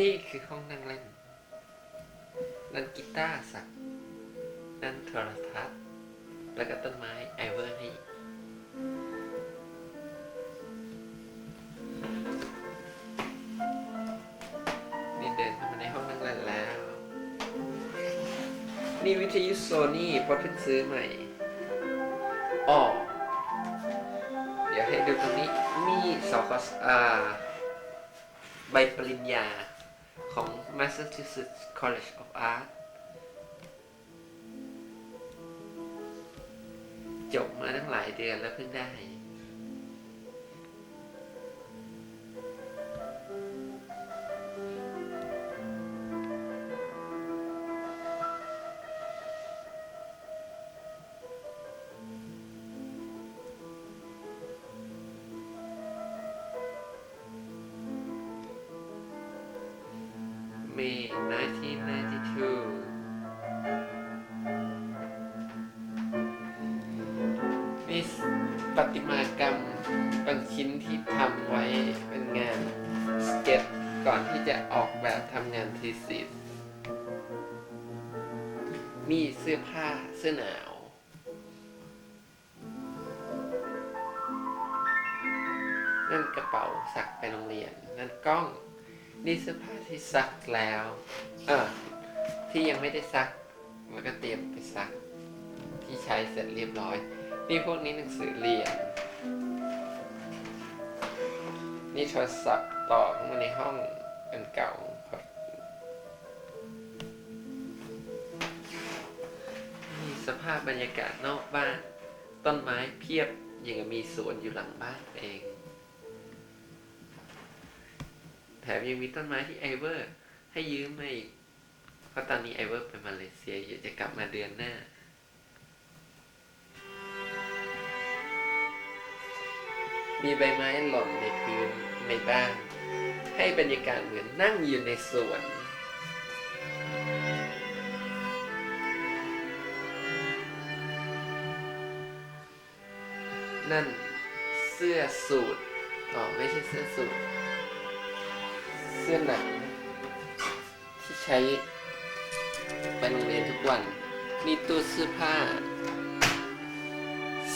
นี่คือห้องนั่งเล่น นั่นกีตาร์สัก นั่นโทรทัศน์ แล้วก็ต้นไม้ไอเวอร์นี่นี่เดินเข้ามาในห้องนั่งเล่นแล้ว นี่วิทยุโซนี่พอเพิ่งซื้อใหม่อ๋อเดี๋ยวให้ดูตรงนี้นี่สคสอาใบปริญญา ของ Massachusetts College of Art จบมาตั้งหลายเดือนแล้วเพิ่งได้ ประติมากรรมบางชิ้นที่ทำไว้เป็นงานสเก็ตก่อนที่จะออกแบบทำงานทีสิสมีเสื้อผ้าเสื้อหนาวนั่นกระเป๋าสักไปโรงเรียน นั่นกล้อง นี่เสื้อผ้าที่ซักแล้ว เออที่ยังไม่ได้ซักแล้วก็เตรียมไปซัก ที่ใช้เสร็จเรียบร้อย นี่พวกนี้หนังสือเรียน นี่โทรศัพท์ต่อเข้ามาในห้องอันเก่าครับนี่สภาพบรรยากาศนอกบ้าน ต้นไม้เพียบยังมีสวนอยู่หลังบ้านเอง แถมยังมีต้นไม้ที่ไอเวอร์ ให้ยืมมาอีกเพราะตอนนี้ไอเวอร์ไปมาเลเซียอยู่จะกลับมาเดือนหน้า มีใบไม้หล่นในพื้นในบ้าน ให้บรรยากาศเหมือนนั่งอยู่ในสวนนั่นเสื้อสูทอ๋อไม่ใช่เสื้อสูทเสื้อหนังที่ใช้ไปโรงเรียนทุกวัน นี่ตู้เสื้อผ้า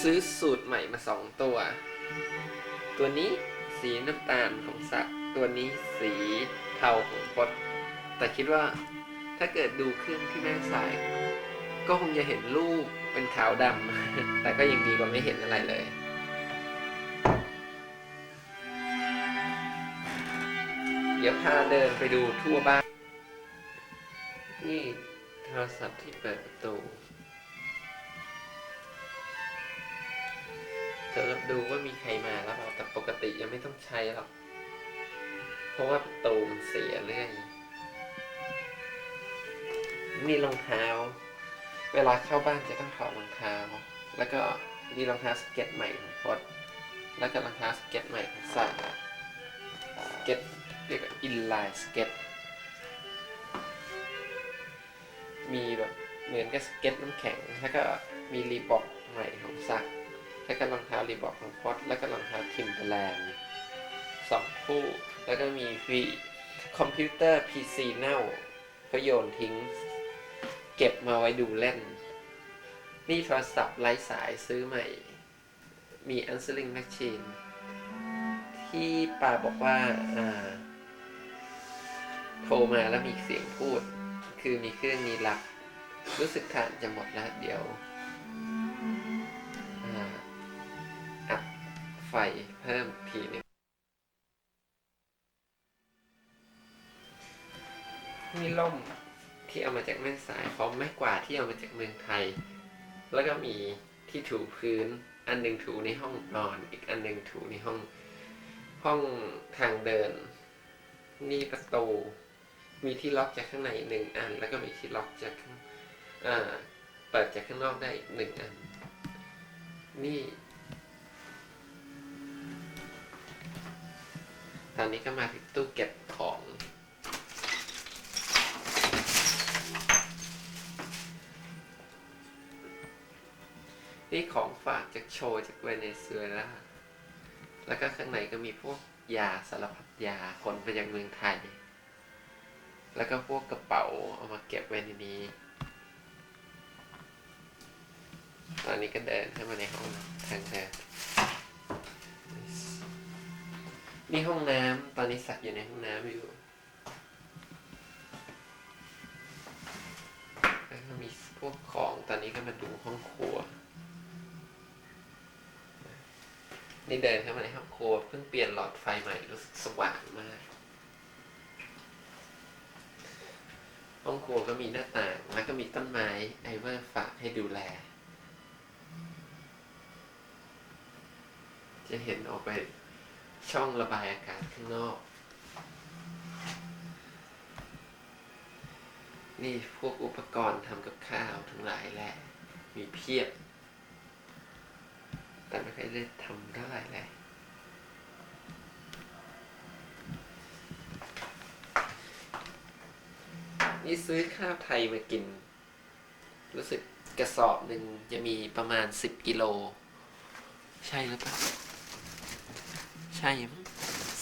ซื้อสูตรใหม่มาสองตัว ตัวนี้สีน้ำตาลของสักตัวนี้สีเทาของพดแต่คิดว่าถ้าเกิดดูขึ้นที่แม่สาย ก็คงจะเห็นรูปเป็นขาวดำ แต่ก็ยังดีกว่าไม่เห็นอะไรเลยเดี๋ยวพาเดินไปดูทั่วบ้านนี่โทรศัพท์ที่เปิดประตู เธอดูว่ามีใครมาแล้วเปล่าแต่ปกติยังไม่ต้องใช้หรอก เพราะว่าประตูมันเสียเรื่อยนี่รองเท้า เวลาเข้าบ้านจะต้องถอดรองเท้า แล้วก็นี่รองเท้าสเก็ตใหม่ของพดแล้วก็รองเท้าสเก็ตใหม่ของสายสเก็ตเรียกว่าอินไลน์สเก็ต มีแบบเหมือนกับสเก็ตน้ำแข็ง แล้วก็มีรีบอกใหม่ของซัก แล้วก็รองเท้ารีบอกของพอดแล้วก็รองเท้าทิมเบอร์แลนด์สองคู่ แล้วก็มีวีคอมพิวเตอร์ PC เน่าเขาโยนทิ้ง เก็บมาไว้ดูเล่น นี่โทรศัพท์ไร้สายซื้อใหม่ มี answering machine ที่ป้าบอกว่าอ่าโทรมาแล้วมีเสียงพูด คือมีเครื่องนี้รับ รู้สึกฐานจะหมดแล้วเดี๋ยว ฟเพิ่มทีหนึ่งมีล่มที่เอามาจากแม่สายพร้อมไม้กวาดที่เอามาจากเมืองไทย แล้วก็มีที่ถูพื้น อันหนึ่งถูในห้องนอน อีกอันหนึ่งถูในห้อง ห้องทางเดิน นี่ประตู มีที่ล็อกจากข้างในหนึ่งอัน แล้วก็มีที่ล็อกจากข้างอ่าเปิดจากข้างนอกได้อีกหนึ่งอัน นี่ ตอนนี้ก็มาถึงตู้เก็บของ นี่ของฝากจากโชว์จากเวเนซุเอลา แล้วก็ข้างในก็มีพวกยาสารพัดยาคนมาจากเมืองไทย แล้วก็พวกกระเป๋าเอามาเก็บไว้ในนี้ ตอนนี้ก็เดินเข้ามาในห้องทางเดิน นี่ห้องน้ำตอนนี้สักอยู่ในห้องน้ำอยู่แล้วก็มีพวกของตอนนี้ก็มาดูห้องครัว นี่เดินเข้ามาในห้องครัวเพิ่งเปลี่ยนหลอดไฟใหม่รู้สึกสว่างมาก ห้องครัวก็มีหน้าต่างแล้วก็มีต้นไม้ไอเวอร์ฝากให้ดูแล จะเห็นออกไป ช่องระบายอากาศข้างนอก นี่พวกอุปกรณ์ทำกับข้าวทั้งหลายแหละ มีเพียบ แต่ไม่เคยได้ทำเท่าไหร่เลยนี่ซื้อข้าวไทยมากิน รู้สึกกระสอบหนึ่งจะมีประมาณสิบกิโล ใช่หรือเปล่า ช่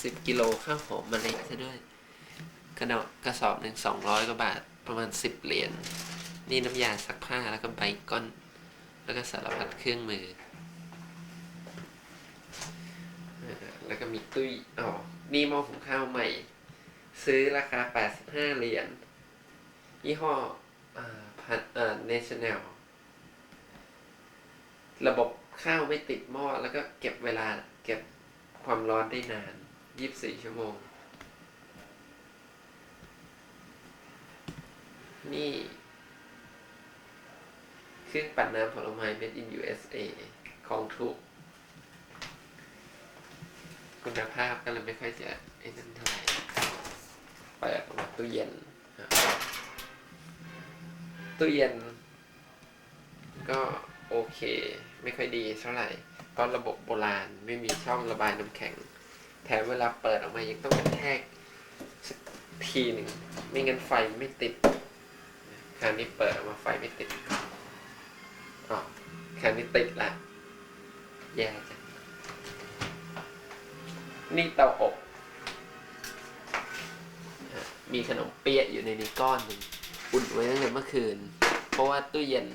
สิบกิโลข้าวหอมมะลิซะด้วยกระดกระสอบหนึ่งสองร้อยกว่าบาทประมาณสิบเหรียญนี่น้ำยาซักผ้าแล้วก็ไบก้อน แล้วก็สารพัดเครื่องมือ แล้วก็มีตุ้ยอ๋อนี่หม้อหุงข้าวใหม่ ซื้อราคา85เหรียญยี่ห้ออ่าพันเอ่อ national ระบบข้าวไม่ติดหม้อแล้วก็เก็บเวลาเก็บ ความร้อนได้นาน 24 ชั่วโมง นี่ เครื่องปั่นน้ำผลไม้ made in USA ของถูก คุณภาพก็เลยไม่ค่อยจะไอ้นั่นเท่าไหร่เปิดออกมาตู้เย็น ตู้เย็น ก็โอเค ไม่ค่อยดีเท่าไหร่ เพระระบบโบราณไม่มีช่องระบายน้ำแข็ง แถมเวลาเปิดออกมายังต้องกระแทกสักทีหนึ่งไม่งั้นไฟไม่ติดคราวนี้เปิดออกมาไฟไม่ติดอ๋อคราวนี้ติดละแย่จังนี่เตาอบมีขนมเปี๊ยะอยู่ในนี้ก้อนหนึ่งอุ่นไว้ตั้งแต่เมื่อคืน เพราะว่าตู้เย็น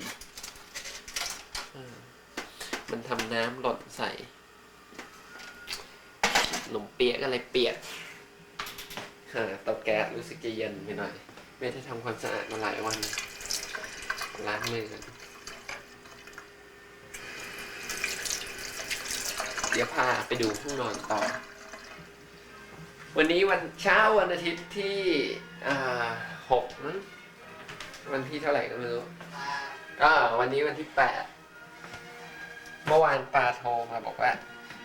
มันทำน้ำหล่นใส่ขนมเปียก็เลยเปียกฮะเตาแก๊สรู้สึกจะเย็นไปหน่อย ไม่ได้ทำความสะอาดมาหลายวัน ล้างมือกันเดี๋ยวพาไปดูห้องนอนต่อ วันนี้วันเช้าวันอาทิตย์ที่หกนั้นวันที่เท่าไหร่ก็ไม่รู้อ่าวันนี้วันที่แปด เมื่อวานปาโทรมาบอกว่า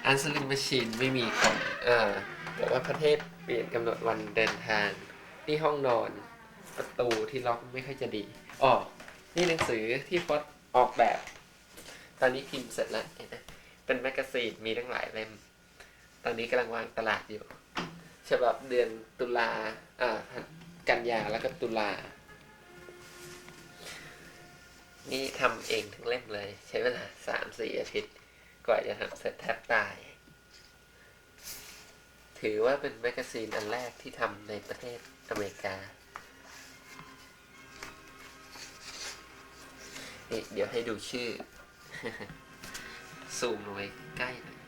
อันสลิมมชีนไม่มีคนอ่าบอกว่าประเทศเปลี่ยนกำหนดวันเดินทาง นี่ห้องนอน ประตูที่ล็อกไม่ค่อยจะดีอ๋อนี่หนังสือที่ฟอดออกแบบ ตอนนี้พิมพ์เสร็จแล้วเห็นไหมเป็นแมกกาซีนมีทั้งหลายเล่ม ตอนนี้กำลังวางตลาดอยู่ ฉบับเดือนตุลาอ่ากันยาแล้วก็ตุลา นี่ทำเองทั้งเล่มเลย ใช้เวลาสามสี่อาทิตย์กว่าจะทำเสร็จแทบตาย ถือว่าเป็นแมกกาซีนอันแรกที่ทำในประเทศอเมริกานี่เดี๋ยวให้ดูชื่อ ซูมลงไปใกล้หน่อย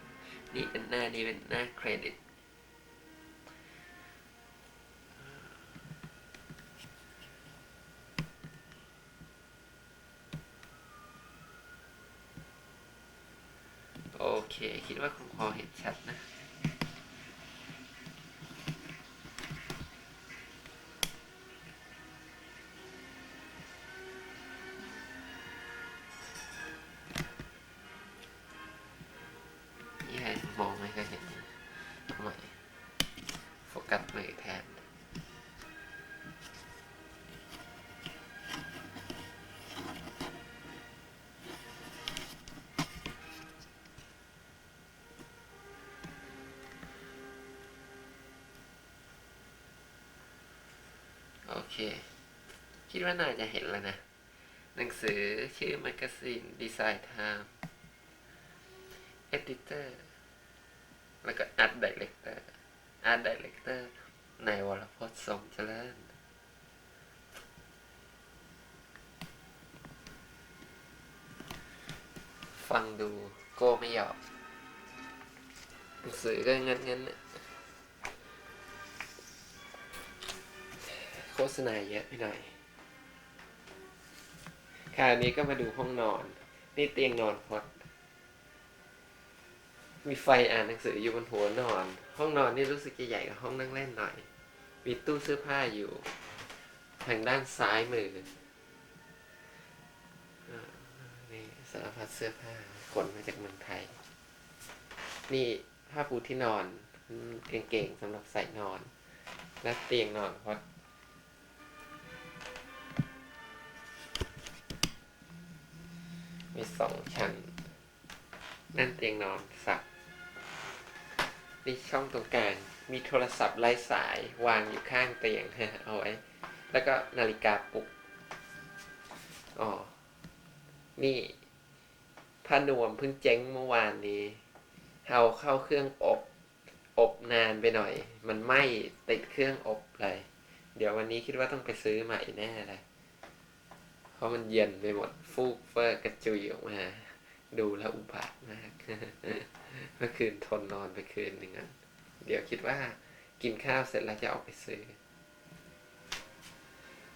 นี่เป็นหน้า นี่เป็นหน้าเครดิต ฟกัสมือแทนโอเค คิดว่าน่าจะเห็นแล้วนะ หนังสือชื่อ Magazine Design Time Editor แล้วก็ อาร์ตไดเรคเตอร์ในายวรพจน์ทรงเจริญฟังดูโก้ไม่หยอกหนังสือก็งั้นงั้นโฆษณาเยอะไปหน่อยคราวนี้ก็มาดูห้องนอน นี่เตียงนอนพอดมีไฟอ่านหนังสืออยู่บนหัวนอน ห้องนอนนี่รู้สึกจะใหญ่กว่าห้องนั่งเล่นหน่อย มีตู้เสื้อผ้าอยู่ ทางด้านซ้ายมือนี่สารพัดเสื้อผ้าขนมาจากเมืองไทย นี่ผ้าปูที่นอนเก่งๆสำหรับใส่นอน และเตียงนอนพอดมีสองชั้น นั่นเตียงนอนสั กนี่ช่องตรงกลางมีโทรศัพท์ไร้สายวางอยู่ข้างเตียงเอาไว้ แล้วก็นาฬิกาปลุกอ๋อนี่ผ้านวมเพิ่งเจ๊งเมื่อวานนี้เอาเข้าเครื่องอบอบนานไปหน่อย มันไหม้ติดเครื่องอบเลย เดี๋ยววันนี้คิดว่าต้องไปซื้อใหม่แน่เลยเพราะมันเย็นไปหมดฟูกเฟอร์กระจุยออกมา ดูแล้วอุบาทมาก เมื่อคืนทนนอนไปคืนหนึ่งอะเดี๋ยวคิดว่ากินข้าวเสร็จแล้วจะออกไปซื้อ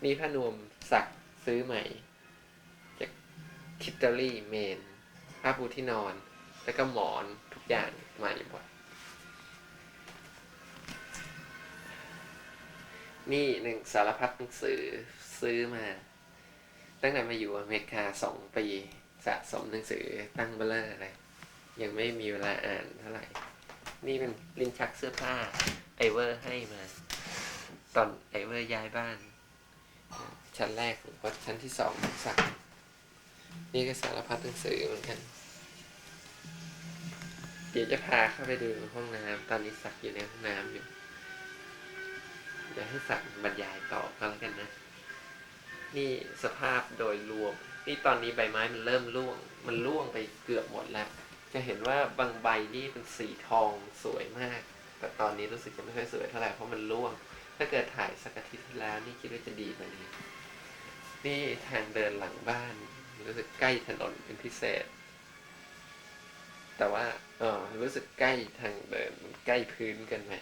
นี่ผ้านวมสักซื้อใหม่จากคิตเตอรี่เมนผ้าปูที่นอน แล้วก็หมอนทุกอย่างใหม่หมดนี่หนึ่งสารพัดหนังสือซื้อมา ตั้งแต่มาอยู่อเมริกาสองปี สะสมหนังสือตั้งเบลเลอร์อะไร ยังไม่มีเวลาอ่านเท่าไหร่ นี่เป็นลิ้นชักเสื้อผ้า ไอเวอร์ให้มา ตอนไอเวอร์ย้ายบ้าน ชั้นแรกผมก็ชั้นที่สองสักนี่ก็สารพัดหนังสือเหมือนกัน เดี๋ยวจะพาเข้าไปดูห้องน้ำตอนนี้สักอยู่ในห้องน้ำอยู่เดี๋ยวให้สักบรรยายต่อก็แล้วกันนะ นี่สภาพโดยรวม นี่ตอนนี้ใบไม้มันเริ่มร่วง มันร่วงไปเกือบหมดแล้ว จะเห็นว่าบางใบนี่เป็นสีทองสวยมาก แต่ตอนนี้รู้สึกจะไม่ค่อยสวยเท่าไหร่เพราะมันร่วง ถ้าเกิดถ่ายสักอาทิตย์ที่แล้วนี่คิดว่าจะดีกว่านี้ นี่ทางเดินหลังบ้าน รู้สึกใกล้ถนนเป็นพิเศษ แต่ว่าเออรู้สึกใกล้ทางเดินใกล้พื้นกันไหม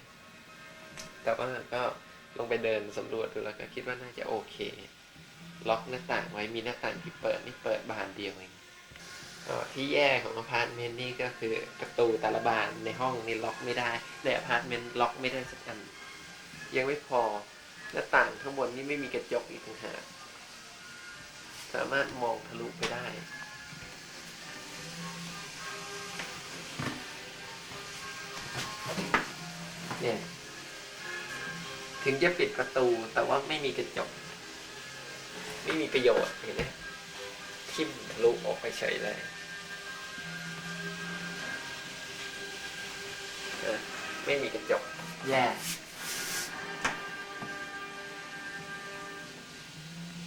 แต่ว่าก็ลงไปเดินสำรวจดูแล้วก็คิดว่าน่าจะโอเค ล็อกหน้าต่างไว้มีหน้าต่างที่เปิดนี่เปิดบานเดียวเอง ที่แย่ของอพาร์ตเมนต์นี่ก็คือประตูแต่ละบานในห้องนี่ล็อกไม่ได้ ในอพาร์ตเมนต์ล็อกไม่ได้สักอัน ยังไม่พอหน้าต่างข้างบนนี่ไม่มีกระจกอีกต่างหากสามารถมองทะลุไปได้ เนี่ย ถึงจะปิดประตูแต่ว่าไม่มีกระจก ไม่มีประโยชน์เห็นไหมทิ่มทะลุออกไปเฉยเลย ไม่มีกระจก แย่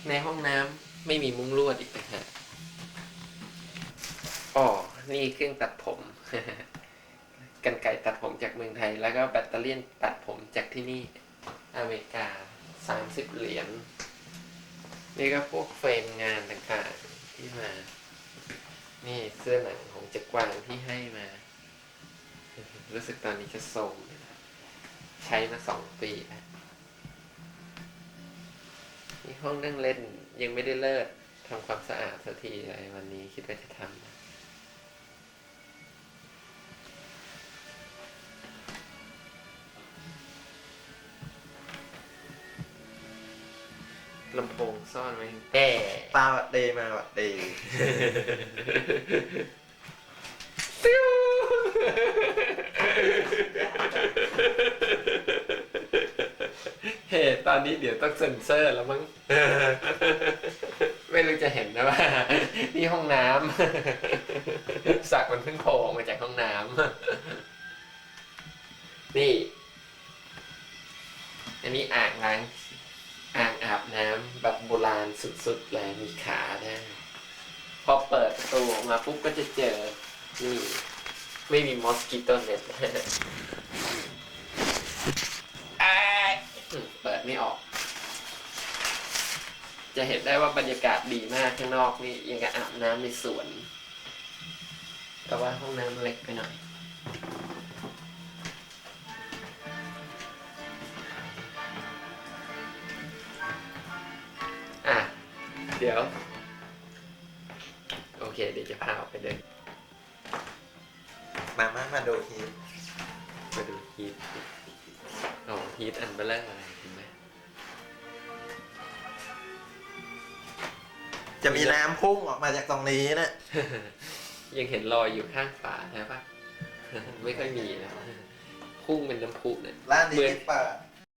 ในห้องน้ำไม่มีมุ้งลวดอีกนะฮะอ๋อ นี่เครื่องตัดผม กันไก่ตัดผมจากเมืองไทย แล้วก็แบตเตอรี่ยนตัดผมจากที่นี่ อเมริกาสามสิบเหรียญ นี่ก็พวกเฟรมงานต่างๆที่มา นี่เสื้อหนังของจักรวาลที่ให้มา รู้สึกตอนนี้จะโซมเลยนะใช้มาสองปีแล้วนี่ห้องนั่งเล่นยังไม่ได้เลิกทำความสะอาดสักทีเลยวันนี้คิดว่าจะทำนะลำโพงซ่อนไว้แอ่ตาวัดเดมาวัดเดซิว เฮ้ตอนนี้เดี๋ยวต้องเซ็นเซอร์แล้วมั้ง ไม่รู้จะเห็นนะว่า นี่ห้องน้ำสักมันเพิ่งโผล่ออกมาจากห้องน้ำนี่ อันนี้อ่างล้างอ่างอาบน้ำแบบโบราณสุดๆเลยมีขาได้พอเปิดประตูออกมาปุ๊บก็จะเจอนี่ ไม่มีมอสกิโตเน็ตอ้ายเปิดไม่ออก จะเห็นได้ว่าบรรยากาศดีมากข้างนอกนี่ยังกับอาบน้ำในสวน แต่ว่าห้องน้ำเล็กไปหน่อยอะเดี๋ยว โอเค เดี๋ยวจะพาออกไปเดิน มามามาดูฮีทมาดูฮีทอ๋อฮีทอันเบลเลอร์อะไรเห็นไหมจะมีน้ำพุ่งออกมาจากตรงนี้นะยังเห็นรอยอยู่ข้างฝาใช่ปะไม่ค่อยมีนะพุ่งเป็นน้ำพุเนี่ยร้านนี้เหมือนปิดเปิด